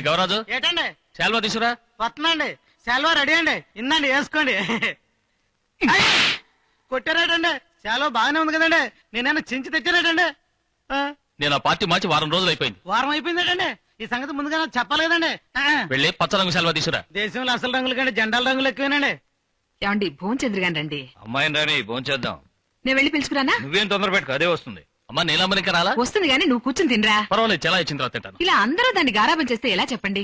గౌరాజు. ఏటండి? శాల్వా తీసురా వస్తుందండి సెలవు రెడీ అండి. ఇందండి వేసుకోండి! కొట్టారేటండి? సెలవు బాగానే ఉంది కదండి. నేనైనా చించి తెచ్చారేటండి? ఆ, నేను ఆ పార్టీ మార్చి వారం రోజులు అయిపోయింది. వారం అయిపోయిందేటండి? ఈ సంగతి ముందుగా నాకు చెప్పాలి కదండి. వెళ్ళి పచ్చ రంగు శాల్వా తీసురా దేశంలో అసలు రంగులు కంటే జెండాల రంగులు ఎక్కువేనండి. ఏమండి భోంచంద్ర గాని రండి. అమ్మాయిని రాని భోంచేద్దాం. నేను వెళ్ళి పిలుచుకురానా? నువ్వేం తొందర పెట్టుకో అదే వస్తుంది. అమ్మా నీలాంబరి ఇంకా రాలా? వస్తుంది గాని నువ్వు కూర్చుని తినరా. పర్వాలేదు చాలా ఇచ్చిన తర్వాత తింటాను. ఇలా అందరూ దాన్ని గారాబం చేస్తే ఎలా చెప్పండి?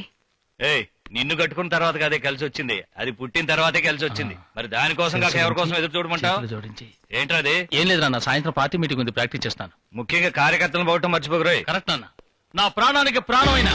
ఏయ్ నిన్ను కట్టుకున్న తర్వాత అదే కలిసి వచ్చింది. అది పుట్టిన తర్వాతే కలిసి వచ్చింది. మరి దానికోసం కాక ఎవరి కోసం ఎదురు చూడమంటావు? జోడించి. ఏంట్రా అది? ఏం లేదు నాన్న సాయంత్రం పార్టీ మీటింగ్ ఉంది ప్రాక్టీస్ చేస్తాను. ముఖ్యంగా కార్యకర్తలను పోవటం మర్చిపోకరోయ్ కరెక్ట్ నాన్న. నా ప్రాణానికి ప్రాణమైన.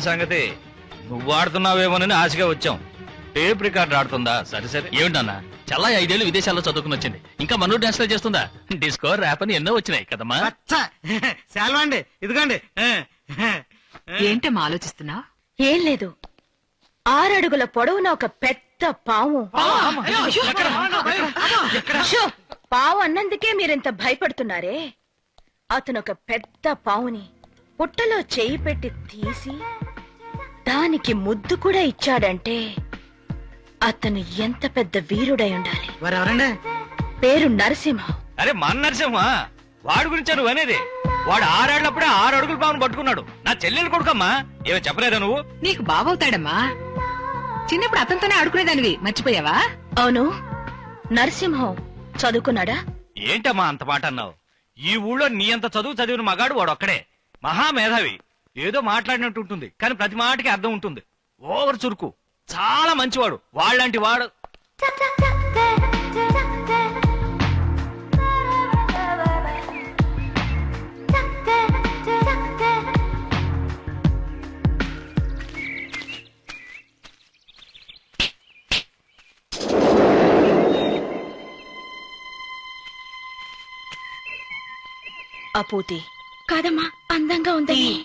ఇదే సంగతి? నువ్వు ఆడుతున్నావేమోనని ఆశగా వచ్చాం. టేప్ రికార్డ్ ఆడుతుందా? సరే సరే. ఏమిటన్నా చాలా ఐదేళ్ళు విదేశాల్లో చదువుకుని వచ్చింది. ఇంకా మనూరు డాన్స్ చేస్తుందా? డిస్కో ర్యాప్ అని ఎన్నో వచ్చినాయి కదమ్మా. సెలవు అండి. ఇదిగోండి. ఏంటమ్మా ఆలోచిస్తున్నావు ఏం లేదు. ఆరడుగుల పొడవున ఒక పెద్ద పాము. షో, పావు అన్నందుకే మీరింత భయపడుతున్నారే? అతను ఒక పెద్ద పావుని పుట్టలో చేయి పెట్టి తీసి దానికి ముద్దు కూడా ఇచ్చాడంటే అతను ఎంత పెద్ద వీరుడై ఉండాలి. ఎవరండి? పేరు నరసింహం. అరే మన నరసింహ? వాడి గురించా నువ్వు అనేది. వాడు ఆరాడినప్పుడే ఆరు అడుగులు పావును పట్టుకున్నాడు. నా చెల్లెలు కొడుకమ్మా. ఏమో చెప్పలేదా నువ్వు? నీకు బావవుతాడమ్మా. చిన్నప్పుడు అతనితోనే ఆడుకునేదానివి. మర్చిపోయావా? అవును. నరసింహం చదువుకున్నాడా? ఏంటమ్మా అంత మాట అన్నావు? ఈ ఊళ్ళో నీ అంత చదువు చదివిన మగాడు వాడు ఒక్కడే మహామేధావి. ఏదో మాట్లాడినట్టు ఉంటుంది కానీ ప్రతి మాటకి అర్థం ఉంటుంది. ఓవర్ చురుకు. చాలా మంచివాడు. వాళ్ళంటి వాడు. అపూతి కాదమ్మా అందంగా ఉందని.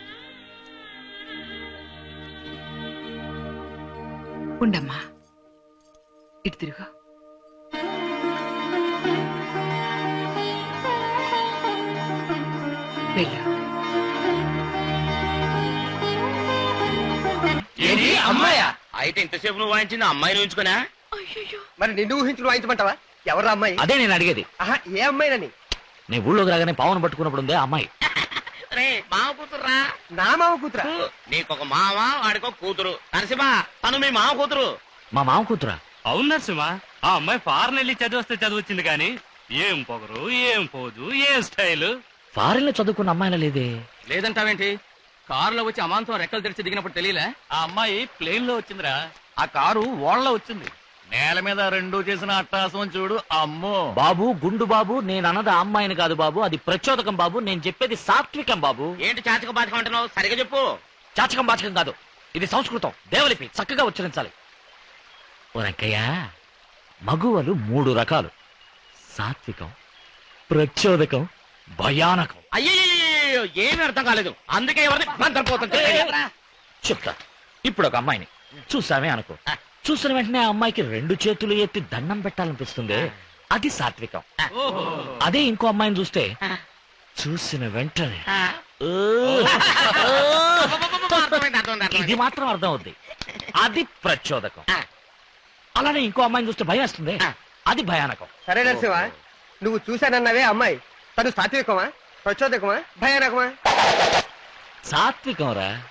ఉండమ్మా ఇటు తిరుగు. వెళ్ళు. ఏంటి? అమ్మాయా? అయితే ఇంతసేపు నువ్వు వాయించింది అమ్మాయిని ఉంచుకున్నా మరి నిన్ను ఊహించుకుని వాయించమంటావా? ఎవరు అమ్మాయి? అదే నేను అడిగేది. ఆహా ఏ అమ్మాయినని? నేను ఊళ్ళోకి రాగానే పావును పట్టుకున్నప్పుడు ఉందే అమ్మాయి. రే మామ కూతురురా. నా మామ కూతురా? నీకొక మామ వాడికో కూతురు. నరసింహ తను మీ మామ కూతురు. మా మామ కూతురా? అవును నరసింహ ఆ అమ్మాయి ఫారెన్ వెళ్ళి చదివస్తే చదివచ్చింది కానీ ఏం పొగరు ఏం పోజు ఏం స్టైల్? ఫారెన్లో చదువుకున్న అమ్మాయిలా లేదే? లేదంటావేంటి? కారులో వచ్చి అమాంతం రెక్కలు తెరిచి దిగినప్పుడు తెలియలే? ఆ అమ్మాయి ప్లేన్లో వచ్చిందిరా. ఆ కారు ఓళ్ళలో వచ్చింది. నేల మీద రెండు చేసిన అట్టాసం చూడు అమ్మో. బాబు గుండు బాబు నేను అన్నది అమ్మాయిని కాదు బాబు అది ప్రచోదకం బాబు నేను చెప్పేది సాత్వికం బాబు. ఏంటి చాచక బాధకం అంటున్నావు? సరిగా చెప్పు. చాచకం బాచకం కాదు ఇది సంస్కృతం దేవలిపి చక్కగా ఉచ్చరించాలి. ఓ రంకయ్య మగువలు మూడు రకాలు. సాత్వికం ప్రచోదకం భయానకం. అయ్యో ఏమీ అర్థం కాలేదు. అందుకే ఎవరిని మంత్రపోతుంది చెప్తా. ఇప్పుడు ఒక అమ్మాయిని చూసామే అనుకో. చూసిన వెంటనే ఆ అమ్మాయికి రెండు చేతులు ఎత్తి దండం పెట్టాలనిపిస్తుంది. అది సాత్వికం. అదే ఇంకో అమ్మాయిని చూస్తే చూసిన వెంటనే అర్థమైంది, అర్థమైంది, ఇది అర్థమైంది. మాత్రం అర్థం అవుద్ది అది ప్రచోదకం. ఆ. అలానే ఇంకో అమ్మాయిని చూస్తే భయం వేస్తుంది. ఆ. అది భయానకం. సరే నరసింహ నువ్వు చూశానన్నావే అమ్మాయి. తను సాత్వికమా? ప్రచోదకమా? భయానకమా? సాత్వికం రా.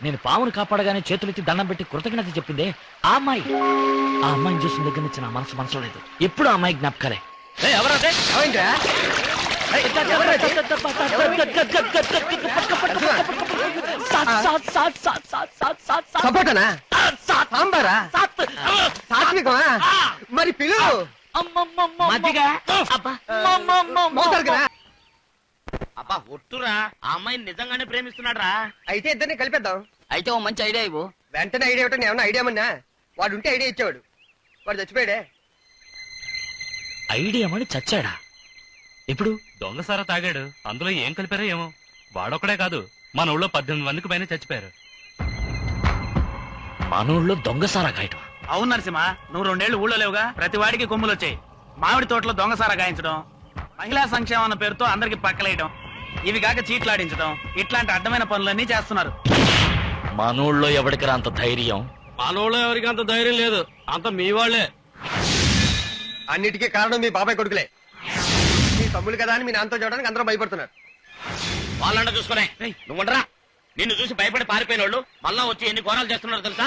నేను పామును కాపాడగానే చేతులెత్తి దండం పెట్టి కృతజ్ఞత చెప్పిందే ఆ అమ్మాయి ఆ అమ్మాయిని చూసిన దగ్గర నుంచి నా మనసు మనసు లేదు ఎప్పుడు ఆ అమ్మాయి జ్ఞాపకాలే. సపోటనా సాంబారా. సాత్వికమా మరి పిలువు అమ్మమ్మమ్మ. మజ్జిగ? అబ్బా. మోతారు కదా అబ్బా ఒట్టురా. ఆ అమ్మాయిని నిజంగానే ప్రేమిస్తున్నాడు రా అయితే ఇద్దరిని కలిపేద్దాం. అయితే ఓ మంచి ఐడియా ఇవ్వు. వెంటనే ఐడియా ఇవ్వటం ఏమన్నా ఐడియా మన్నా వాడు ఉంటే ఐడియా ఇచ్చేవాడు. వాడు చచ్చిపోయాడే. ఐడియా మని చచ్చాడా? ఇప్పుడు? దొంగసారా తాగాడు. అందులో ఏం కలిపారో ఏమో. వాడొక్కడే కాదు. మన ఊళ్ళో పద్దెనిమిది మందికి పైన చచ్చిపోయారు. మనూళ్ళో దొంగసారా గాయటం. అవును నరసింహ నువ్వు రెండేళ్ళు ఊళ్ళో లేవుగా. ప్రతి వాడికి కొమ్ములు వచ్చాయి మామిడి తోటలో దొంగసారా గాయించడం. మహిళా సంక్షేమం అన్న పేరుతో అందరికి పక్కలేయడం ఇవి కాక చీట్లాడించడం ఇట్లాంటి అడ్డమైన పనులన్నీ చేస్తున్నారు. మనూళ్ళో ఎవడికి అంత ధైర్యం? మన ఊళ్ళో ఎవరికి అంత ధైర్యం లేదు. అంత మీ వాళ్ళే. అన్నిటికీ కారణం మీ బాబాయ్ కొడుకులే. మీ తమ్ముడు కదా అని మీ నాన్నతో చూడడానికి అందరూ భయపడుతున్నారు. వాళ్ళండ చూసుకునే. నువ్వు ఉండరా? నిన్ను చూసి భయపడి పారిపోయిన వాళ్ళు మళ్ళా వచ్చి ఎన్ని ఘోరాలు చేస్తున్నారు తెలుసా?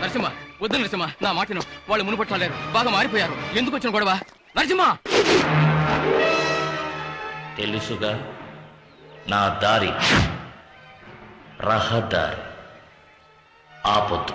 నరసింహ వద్దు నరసింహ నా మాటను వాళ్ళు మునుపట్టలేరు బాగా మారిపోయారు. ఎందుకు వచ్చిన గొడవ? నరసింహ! తెలుసుగా నా దారి రహదారి ఆపొద్దు.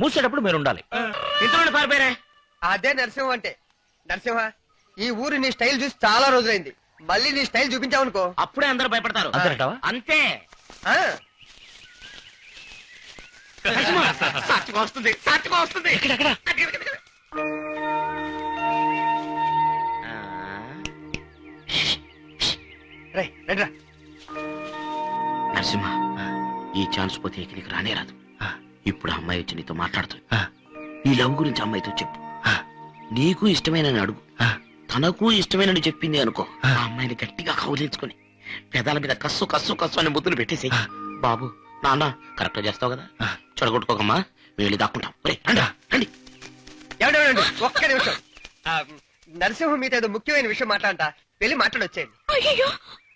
మూసేటప్పుడు మీరు ఉండాలి. ఇంతలో పారిపోయారే అదే నరసింహ అంటే. నరసింహ ఈ ఊరు నీ స్టైల్ చూసి చాలా రోజులైంది. మళ్ళీ నీ స్టైల్ చూపించావనుకో. అప్పుడే అందరూ భయపడతారు. అంతేనటావా అంతే. ఆ, వస్తుంది. వస్తుంది. ఎక్కడెక్కడ ఆ, రేయ్, రండిరా. నరసింహ ఈ ఛాన్స్ పోతే ఇక నీకు రానే రాదు. ఇప్పుడు అమ్మాయి వచ్చి నీతో మాట్లాడుతుంది. నీ లవ్ గురించి అమ్మాయితో చెప్పు. నీకు ఇష్టమైన అడుగు. తనకు ఇష్టమైన చెప్పింది అనుకో. ఆ. అమ్మాయిని గట్టిగా కౌలించుకొని పెదాల మీద కస్సు కస్సు కస్సు అని ముద్దులు పెట్టేసి బాబు నాన్న కరెక్ట్ చేస్తావు కదా? చెడగొట్టుకోకమ్మా మేము వెళ్ళి దాక్కుంటాం. రండి, ఒక్క నిమిషం. ఆ, నరసింహ మీతో ఏదో ముఖ్యమైన విషయం మాట్లాడంట వెళ్ళి మాట్లాడొచ్చేయండి.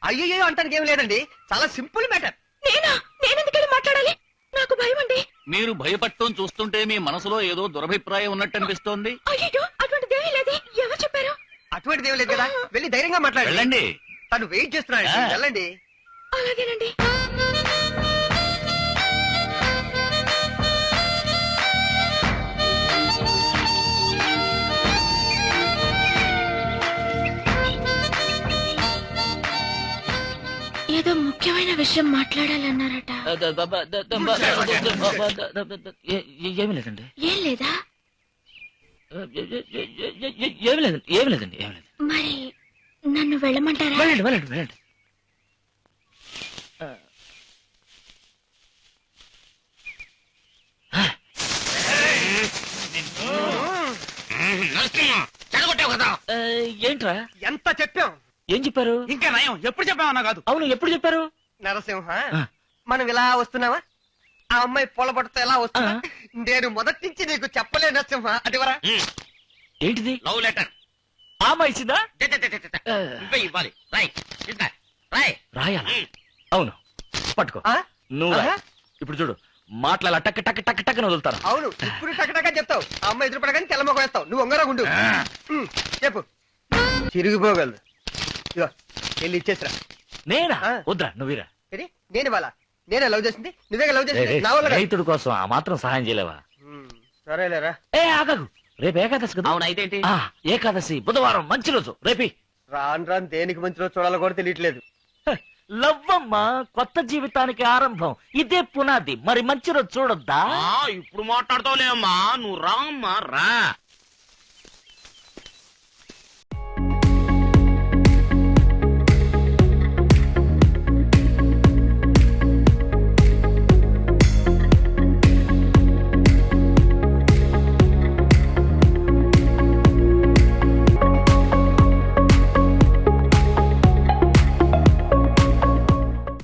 అయ్యో అయ్యో అంటానికి ఏం లేదండి. చాలా సింపుల్ మ్యాటర్. నేనా? నేనెందుకెళ్ళి మాట్లాడాలి? నాకు భయం అండి. మీరు భయపడటం చూస్తుంటే మీ మనసులో ఏదో దురభిప్రాయం ఉన్నట్టు అనిపిస్తోంది. అయ్యో అటువంటిదేమీ లేదు. ఎవరు చెప్పారు? అటువంటిది ఏం లేదు కదా. వెళ్ళి ధైర్యంగా మాట్లాడండి. వెళ్ళండి. తను వెయిట్ చేస్తున్నాడు. ఆ. వెళ్ళండి. అలాగేనండి. ఏదో ముఖ్యమైన విషయం మాట్లాడాలన్నారట ఏమీ లేదండి ఏం లేదా ఏమీ లేదండి ఏమీ లేదండి ఏమీ లేదు మరి నన్ను వెళ్ళమంటారా వెళ్ళండి వెళ్ళండి ఏంట్రా ఎంత చెప్పాం ఏం చెప్పారు? ఇంకా నయం. ఎప్పుడు చెప్పామన్నా కాదు. అవును ఎప్పుడు చెప్పారు? నరసింహ. మనం ఇలా వస్తున్నావా? ఆ అమ్మాయి పొలబడితే ఎలా వస్తుందా? నేను మొదటి నుంచి నీకు చెప్పలే నరసింహ. అదివరా ఏంటిది? లవ్ లెటర్ ఆమె ఇచ్చిందా? నువ్వే ఇవ్వాలి. రాయ్ రాయ్. రాయాలా? అవును. పట్టుకో. ఆ? నువ్వు రాయ్. ఆహా. ఇప్పుడు చూడు. మాటల టక్ టక్ టక్ టక్ వదులుతాను అవును. ఇప్పుడు టకటకా చెప్తావు. ఆ అమ్మాయి ఎదురుపడగానే తెల్లమొక వేస్తావు. నువ్వు ఒంగరా గుండు ఉమ్, చెప్పు. తిరిగిపోగలదు. ఇదిగో వెళ్ళి ఇచ్చేసిరా నేనా? ఆ. వద్దురా నువ్వురా. ఇది నేను ఇవాళ నేనే లవ్ చేసింది? నువ్వే లవ్ చేసింది? నా వల్ల కాదు. రైతుడి కోసం ఆ మాత్రం సహాయం చేయలేవా? ఉమ్, సరేలేరా. ఏ ఆగదు రేపు ఏకాదశి కదా? అవును అయితే ఏంటి? ఆ, ఏకాదశి బుధవారం మంచి రోజు. రేపి. రాను రాను దేనికి మంచిలో చూడాలో కూడా తెలియట్లేదు. లవ్వమ్మ కొత్త జీవితానికి ఆరంభం. ఇదే పునాది. మరి మంచి రోజు చూడొద్దా? ఆ, ఇప్పుడు మాట్లాడతావులే అమ్మా. నువ్వు రా అమ్మా రా.